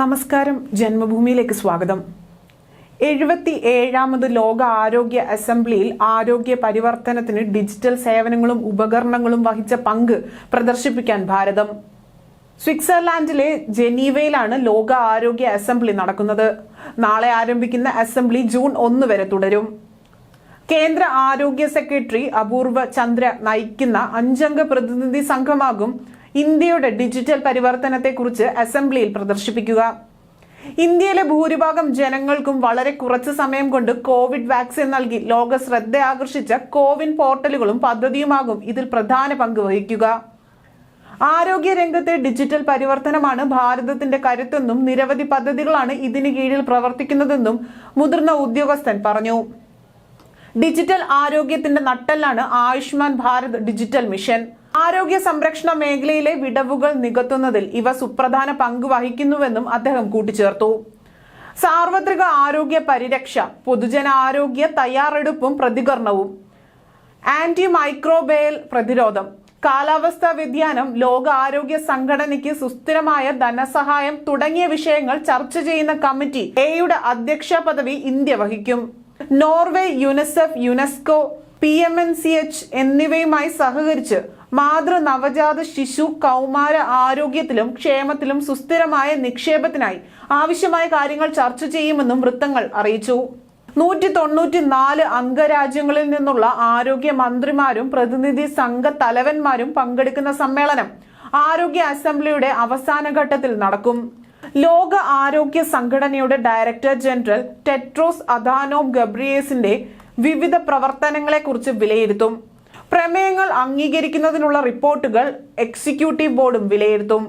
നമസ്കാരം. ജന്മഭൂമിയിലേക്ക് സ്വാഗതം. എഴുപത്തി ഏഴാമത് ലോക ആരോഗ്യ അസംബ്ലിയിൽ ആരോഗ്യ പരിവർത്തനത്തിന് ഡിജിറ്റൽ സേവനങ്ങളും ഉപകരണങ്ങളും വഹിച്ച പങ്ക് പ്രദർശിപ്പിക്കാൻ ഭാരതം. സ്വിറ്റ്സർലാൻഡിലെ ജനീവയിലാണ് ലോക ആരോഗ്യ അസംബ്ലി നടക്കുന്നത്. നാളെ ആരംഭിക്കുന്ന അസംബ്ലി ജൂൺ ഒന്ന് വരെ തുടരും. കേന്ദ്ര ആരോഗ്യ സെക്രട്ടറി അപൂർവ ചന്ദ്ര നയിക്കുന്ന അഞ്ചംഗ പ്രതിനിധി സംഘമാകും ഇന്ത്യയുടെ ഡിജിറ്റൽ പരിവർത്തനത്തെക്കുറിച്ച് അസംബ്ലിയിൽ പ്രദർശിപ്പിക്കുക. ഇന്ത്യയിലെ ഭൂരിഭാഗം ജനങ്ങൾക്കും വളരെ കുറച്ച് സമയം കൊണ്ട് കോവിഡ് വാക്സിൻ നൽകി ലോക ശ്രദ്ധ ആകർഷിച്ച കോവിൻ പോർട്ടലുകളും പദ്ധതിയുമാകും ഇതിൽ പ്രധാന പങ്ക് വഹിക്കുക. ആരോഗ്യ രംഗത്തെ ഡിജിറ്റൽ പരിവർത്തനമാണ് ഭാരതത്തിന്റെ കരുത്തെന്നും നിരവധി പദ്ധതികളാണ് ഇതിന് കീഴിൽ പ്രവർത്തിക്കുന്നതെന്നും മുതിർന്ന ഉദ്യോഗസ്ഥൻ പറഞ്ഞു. ഡിജിറ്റൽ ആരോഗ്യത്തിന്റെ നട്ടെല്ലാണ് ആയുഷ്മാൻ ഭാരത് ഡിജിറ്റൽ മിഷൻ. ആരോഗ്യ സംരക്ഷണ മേഖലയിലെ വിടവുകൾ നികത്തുന്നതിൽ ഇവ സുപ്രധാന പങ്ക് വഹിക്കുന്നുവെന്നും അദ്ദേഹം കൂട്ടിച്ചേർത്തു. സാർവത്രിക ആരോഗ്യ പരിരക്ഷ പൊതുജന ആരോഗ്യ തയ്യാറെടുപ്പും പ്രതികരണവും. ആന്റി മൈക്രോബയൽ പ്രതിരോധം. കാലാവസ്ഥാ വ്യതിയാനം ലോക ആരോഗ്യ സംഘടനയ്ക്ക് സുസ്ഥിരമായ ധനസഹായം തുടങ്ങിയ വിഷയങ്ങൾ ചർച്ച ചെയ്യുന്ന കമ്മിറ്റി എയുടെ അധ്യക്ഷ പദവി ഇന്ത്യ വഹിക്കും. Norway UNICEF UNESCO P M N C H എന്നിവയുമായി സഹകരിച്ച് മാതൃ നവജാത ശിശു കൗമാര ആരോഗ്യത്തിലും ക്ഷേമത്തിലും സുസ്ഥിരമായ നിക്ഷേപത്തിനായി ആവശ്യമായ കാര്യങ്ങൾ ചർച്ച ചെയ്യുമെന്നും വൃത്തങ്ങൾ അറിയിച്ചു. നൂറ്റി തൊണ്ണൂറ്റി നാല് അംഗരാജ്യങ്ങളിൽ നിന്നുള്ള ആരോഗ്യ മന്ത്രിമാരും പ്രതിനിധി സംഘ തലവന്മാരും പങ്കെടുക്കുന്ന സമ്മേളനം ആരോഗ്യ അസംബ്ലിയുടെ അവസാന ഘട്ടത്തിൽ നടക്കും. ലോക ആരോഗ്യ സംഘടനയുടെ ഡയറക്ടർ ജനറൽ ടെട്രോസ് അദാനോം ഗബ്രിയേസിന്റെ വിവിധ പ്രവർത്തനങ്ങളെക്കുറിച്ച് വിലയിരുത്തും. പ്രമേയങ്ങൾ അംഗീകരിക്കുന്നതിനുള്ള റിപ്പോർട്ടുകൾ എക്സിക്യൂട്ടീവ് ബോർഡും വിലയിരുത്തും.